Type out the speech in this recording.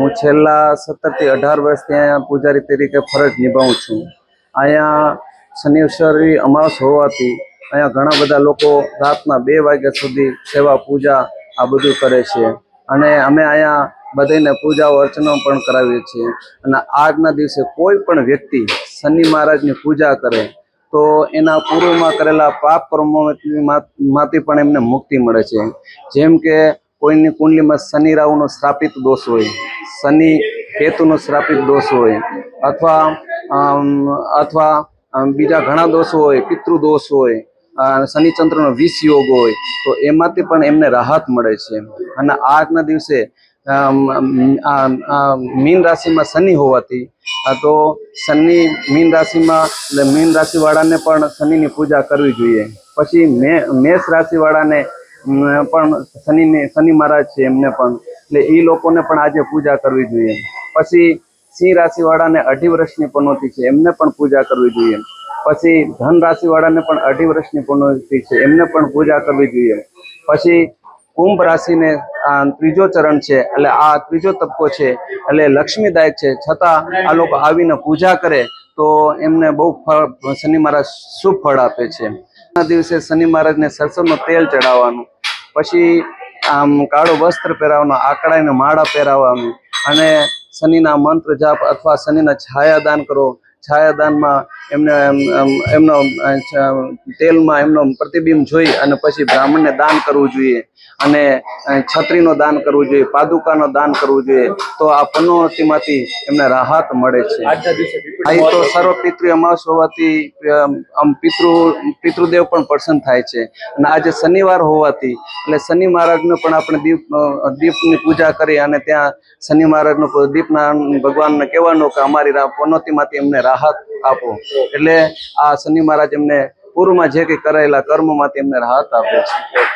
હું છેલ્લા સત્તરથી અઢાર વર્ષથી અહીંયા પૂજારી તરીકે ફરજ નિભાવું છું. અહીંયા શનિશ્વરી અમાસ હોવાથી અહીંયા ઘણા બધા લોકો રાતના બે વાગ્યા સુધી સેવા, પૂજા આ બધું કરે છે. અને અમે અહીંયા બધાને પૂજાઓ અર્ચના પણ કરાવીએ છીએ. અને આજના દિવસે કોઈ પણ વ્યક્તિ શનિ મહારાજની પૂજા કરે તો એના પૂર્વમાં કરેલા પાપ કર્મોમાંથી માંથી પણ એમને મુક્તિ મળે છે. જેમ કે કોઈની કુંડલીમાં શનિ રાહુનો શ્રાપિત દોષ હોય શનિ કેતુનો શ્રાપિત દોષ હોય, અથવા અથવા બીજા ઘણા દોષો હોય, પિતૃ દોષ હોય શનિચંદ્રનો વિષ યોગ હોય, તો એમાંથી પણ એમને રાહત મળે છે. અને આજના દિવસે મીન રાશિમાં શનિ હોવાથી તો શનિ મીન રાશિમાં મીન રાશિવાળાને પણ શનિની પૂજા કરવી જોઈએ. પછી મે, મેષ રાશિવાળાને પણ શનિને, શનિ મહારાજ છે એમને પણ એટલે એ લોકોને પણ આજે પૂજા કરવી જોઈએ. પછી સિંહ રાશિવાળાને અઢી વર્ષની પનોતી છે, એમને પણ પૂજા કરવી જોઈએ. પછી ધન રાશિવાળાને પણ અઢી વર્ષની પનોતી છે, એમને પણ પૂજા કરવી જોઈએ. પછી કુંભ રાશિને ત્રીજો ચરણ છે, એટલે આ ત્રીજો તબક્કો છે, એટલે લક્ષ્મીદાયક છે. છતાં આ લોકો આવીને પૂજા કરે તો એમને બહુ શનિ મહારાજ શુભ ફળ આપે છે. દિવસે શનિ મહારાજને સરસવનું તેલ ચડાવવાનું. પછી આમ કાળું વસ્ત્ર પહેરાવવાનું આકડાને માળા પહેરાવવાનું અને શનિના મંત્ર જાપ અથવા શનિના છાયાદાન કરો. છાયાદાનમાં એમને એમ, એમ, એમનો તેલમાં એમનો પ્રતિબિંબ જોઈ અને પછી બ્રાહ્મણને દાન કરવું જોઈએ અને છત્રીનો દાન કરવું જોઈએ પાદુકાનો દાન કરવું જોઈએ તો આ પનોતીમાંથી એમને રાહત મળે છે. અહીં તો સર્વ પિતૃ અમાસ હોવાથી આમ પિતૃ પિતૃદેવ પણ પ્રસન્ન થાય છે. અને આજે શનિવાર હોવાથી એટલે શનિ મહારાજને પણ આપણે દીપ દીપની પૂજા કરી અને ત્યાં શનિ મહારાજનો દીપના ભગવાનને કહેવાનું કે અમારી પનોતીમાંથી એમને રાહત આપો. એટલે આ શનિ મહારાજ એમને પૂર્વમાં જે કંઈ કરેલા કર્મમાંથી એમને રાહત આપે છે.